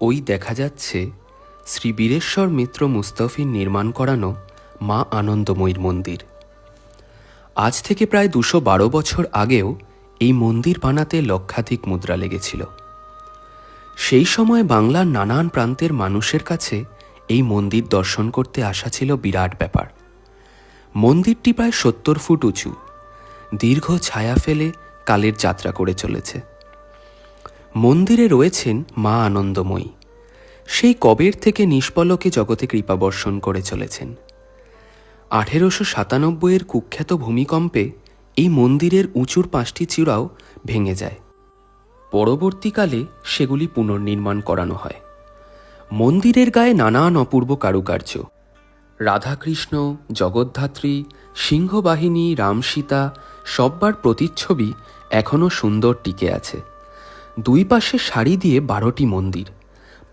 ওই দেখা যাচ্ছে শ্রী বীরেশ্বর মিত্র মুস্তফির নির্মাণ করানো মা আনন্দময়ীর মন্দির। আজ থেকে প্রায় দুশো বারো বছর আগেও এই মন্দির বানাতে লক্ষাধিক মুদ্রা লেগেছিল। সেই সময় বাংলার নানান প্রান্তের মানুষের কাছে এই মন্দির দর্শন করতে আসা ছিল বিরাট ব্যাপার। মন্দিরটি প্রায় সত্তর ফুট উঁচু। দীর্ঘ ছায়া ফেলে কালের যাত্রা করে চলেছে। মন্দিরে রয়েছেন মা আনন্দময়ী। সেই কবের থেকে নিষ্পলকে জগতে কৃপা বর্ষণ করে চলেছেন। আঠেরোশো সাতানব্বইয়ের কুখ্যাত ভূমিকম্পে এই মন্দিরের উঁচুর পাঁচটি চূড়াও ভেঙে যায়। পরবর্তীকালে সেগুলি পুনর্নির্মাণ করানো হয়। মন্দিরের গায়ে নানান অপূর্ব কারুকার্য। রাধাকৃষ্ণ, জগদ্ধাত্রী, সিংহবাহিনী, রামসীতা সব্বার প্রতিচ্ছবি এখনও সুন্দর টিকে আছে। দুই পাশে সারি দিয়ে বারোটি মন্দির।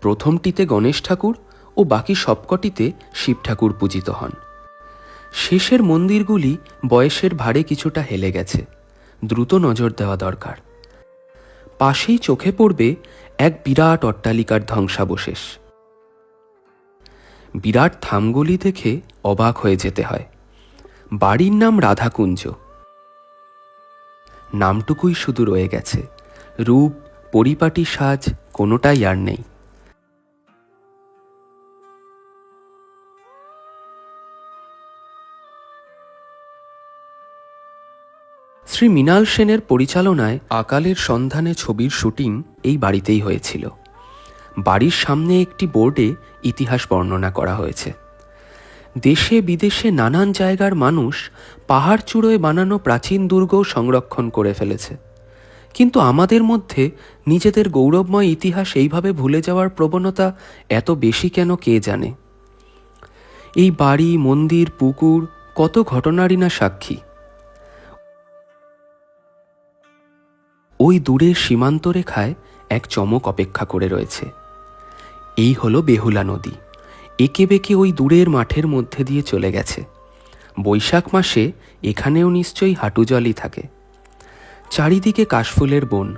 প্রথমটিতে গণেশ ঠাকুর ও বাকি সবকটিতে শিব ঠাকুর পূজিত হন। শেষের মন্দিরগুলি বয়সের ভারে কিছুটা হেলে গেছে। দ্রুত নজর দেওয়া দরকার। পাশেই চোখে পড়বে এক বিরাট অট্টালিকার ধ্বংসাবশেষ। বিরাট থামগুলি দেখে অবাক হয়ে যেতে হয়। বাড়ির নাম রাধাকুঞ্জ। নামটুকুই শুধু রয়ে গেছে। রূপ পরিপাটি সাজ কোনোটাই আর নেই। শ্রী মৃণাল সেনের পরিচালনায় আকালের সন্ধানে ছবির শুটিং এই বাড়িতেই হয়েছিল। বাড়ির সামনে একটি বোর্ডে ইতিহাস বর্ণনা করা হয়েছে। দেশে বিদেশে নানান জায়গার মানুষ পাহাড় চূড়োয় বানানো প্রাচীন দুর্গও সংরক্ষণ করে ফেলেছে। কিন্তু আমাদের মধ্যে নিজেদের গৌরবময় ইতিহাস এইভাবে ভুলে যাওয়ার প্রবণতা এত বেশি কেন কে জানে? এই বাড়ি, মন্দির, পুকুর, কত ঘটনারই না সাক্ষী। ওই দূরের সীমান্ত রেখায় এক চমক অপেক্ষা করে রয়েছে। এই হলো বেহুলা নদী। একে বেঁকে ওই দূরের মাঠের মধ্যে দিয়ে চলে গেছে। বৈশাখ মাসে এখানেও নিশ্চয়ই হাঁটু জলই থাকে। চারিদিকে কাশফুলের বন।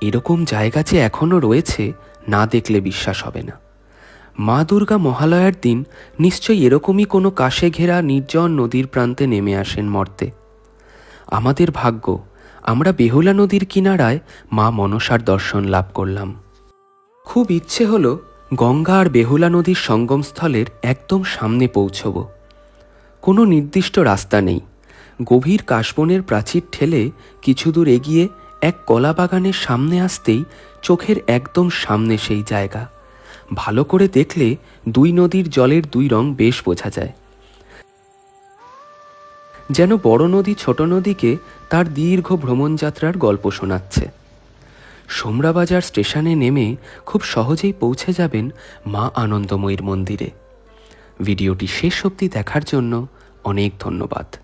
এরকম জায়গা যে এখনও রয়েছে, না দেখলে বিশ্বাস হবে না। মা দুর্গা মহালয়ার দিন নিশ্চয়ই এরকমই কোনো কাশে ঘেরা নির্জন নদীর প্রান্তে নেমে আসেন মর্তে। আমাদের ভাগ্য, আমরা বেহুলা নদীর কিনারায় মা মনসার দর্শন লাভ করলাম। খুব ইচ্ছে হলো গঙ্গা আর বেহুলা নদীর সঙ্গমস্থলের একদম সামনে পৌঁছব। কোনো নির্দিষ্ট রাস্তা নেই। গভীর কাশবনের প্রাচীর ঠেলে কিছু দূর এগিয়ে এক কলা বাগানের সামনে আসতেই চোখের একদম সামনে সেই জায়গা। ভালো করে দেখলে দুই নদীর জলের দুই রং বেশ বোঝা যায়। যেন বড় নদী ছোট নদীকে তার দীর্ঘ ভ্রমণযাত্রার গল্প শোনাচ্ছে। সোমরাবাজার স্টেশনে নেমে খুব সহজেই পৌঁছে যাবেন মা আনন্দময়ীর মন্দিরে। ভিডিওটি শেষ অবধি দেখার জন্য অনেক ধন্যবাদ।